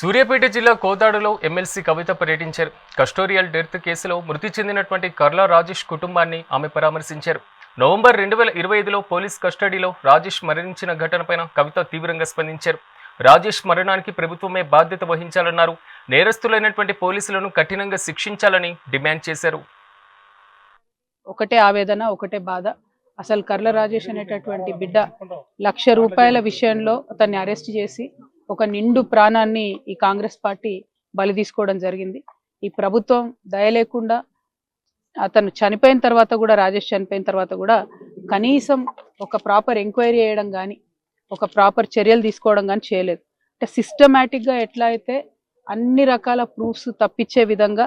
సూర్యాపేట జిల్లా కోదాడులో ఎమ్మెల్సీ కవిత పర్యటించారు. కస్టోరియల్ డెత్ కేసులో మృతి చెందినటువంటి కర్లా రాజేష్ కుటుంబాన్ని ఆమె పరామర్శించారు. నవంబర్ రెండు వేల ఇరవై ఐదులో పోలీస్ కస్టడీలో రాజేష్ మరణించిన ఘటనపైన కవిత తీవ్రంగా స్పందించారు. రాజేష్ మరణానికి ప్రభుత్వమే బాధ్యత వహించాలన్నారు. నేరస్తులైనటువంటి పోలీసులను కఠినంగా శిక్షించాలని డిమాండ్ చేశారు. ఒకటే ఆవేదన ఒకటే బాధ. అసలు కర్ల రాజేష్ అనేటటువంటి బిడ్డ లక్ష రూపాయల విషయంలో అతన్ని అరెస్ట్ చేసి ఒక నిండు ప్రాణాన్ని ఈ కాంగ్రెస్ పార్టీ బలి తీసుకోవడం జరిగింది. ఈ ప్రభుత్వం దయలేకుండా అతను చనిపోయిన తర్వాత కూడా రాజేష్ చనిపోయిన తర్వాత కూడా కనీసం ఒక ప్రాపర్ ఎంక్వైరీ చేయడం కానీ ఒక ప్రాపర్ చర్యలు తీసుకోవడం కానీ చేయలేదు. అంటే సిస్టమేటిక్గా ఎట్లా అయితే అన్ని రకాల ప్రూఫ్స్ తప్పించే విధంగా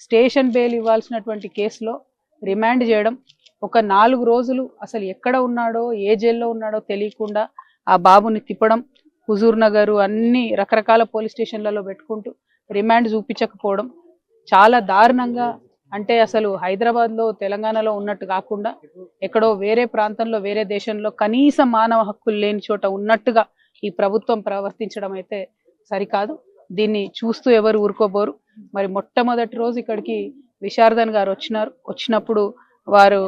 స్టేషన్ బెయిల్ ఇవ్వాల్సినటువంటి కేసులో రిమాండ్ చేయడం ఒక నాలుగు రోజులు అసలు ఎక్కడ ఉన్నాడో ఏ జైల్లో ఉన్నాడో తెలియకుండా ఆ బాబుని తిప్పడం హుజూర్ నగర్ అన్ని రకరకాల పోలీస్ స్టేషన్లలో పెట్టుకుంటూ రిమాండ్ చూపించకపోవడం చాలా దారుణంగా అంటే అసలు హైదరాబాద్లో తెలంగాణలో ఉన్నట్టు కాకుండా ఎక్కడో వేరే ప్రాంతంలో వేరే దేశంలో కనీస మానవ హక్కులు లేని చోట ఉన్నట్టుగా ఈ ప్రభుత్వం ప్రవర్తించడం అయితే సరికాదు. దీన్ని చూస్తూ ఎవరు ఊరుకోబోరు? మరి మొట్టమొదటి రోజు ఇక్కడికి విశారదన్ గారు వచ్చినారు. వచ్చినప్పుడు వారు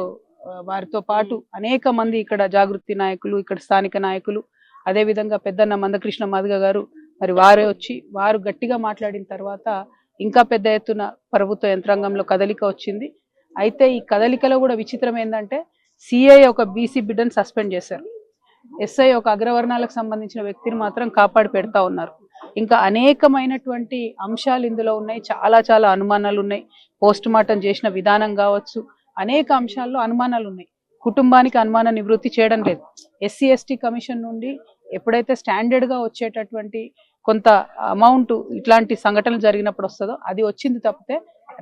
వారితో పాటు అనేక మంది ఇక్కడ జాగృతి నాయకులు ఇక్కడ స్థానిక నాయకులు అదేవిధంగా పెద్దన్న మందకృష్ణ మాదిగ గారు మరి వారే వచ్చి వారు గట్టిగా మాట్లాడిన తర్వాత ఇంకా పెద్ద ఎత్తున ప్రభుత్వ యంత్రాంగంలో కదలిక వచ్చింది. అయితే ఈ కదలికలో కూడా విచిత్రం ఏంటంటే సిఐ ఒక బీసీ బిడ్డను సస్పెండ్ చేశారు. ఎస్ఐ ఒక అగ్రవర్ణాలకు సంబంధించిన వ్యక్తిని మాత్రం కాపాడి పెడతా ఉన్నారు. ఇంకా అనేకమైనటువంటి అంశాలు ఇందులో ఉన్నాయి. చాలా చాలా అనుమానాలు ఉన్నాయి. పోస్ట్ మార్టం చేసిన విధానం కావచ్చు అనేక అంశాల్లో అనుమానాలు ఉన్నాయి. కుటుంబానికి అనుమాన నివృత్తి చేయడం లేదు. ఎస్సీ ఎస్టీ కమిషన్ నుండి ఎప్పుడైతే స్టాండర్డ్గా వచ్చేటటువంటి కొంత అమౌంట్ ఇట్లాంటి సంఘటనలు జరిగినప్పుడు వస్తుందో అది వచ్చింది తప్పితే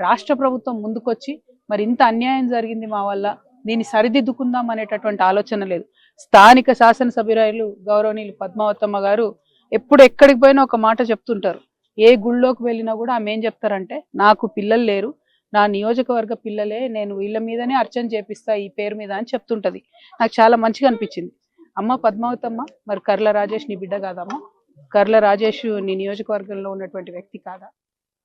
రాష్ట్ర ప్రభుత్వం ముందుకొచ్చి మరి ఇంత అన్యాయం జరిగింది మా వల్ల దీన్ని సరిదిద్దుకుందాం అనేటటువంటి ఆలోచన లేదు. స్థానిక శాసనసభ్యురాలు గౌరవనీయులు పద్మావతమ్మ గారు ఎప్పుడు ఎక్కడికి పోయినా ఒక మాట చెప్తుంటారు. ఏ గుళ్ళోకి వెళ్ళినా కూడా ఆమె ఏం చెప్తారంటే నాకు పిల్లలు లేరు నా నియోజకవర్గ పిల్లలే నేను వీళ్ళ మీదనే అర్చన చేపిస్తా ఈ పేరు మీద అని చెప్తుంటది. నాకు చాలా మంచిగా అనిపించింది. అమ్మ పద్మావతమ్మ మరి కర్ల రాజేష్ నీ బిడ్డ కాదమ్మా. కర్ల రాజేష్ నీ నియోజకవర్గంలో ఉన్నటువంటి వ్యక్తి కాదా?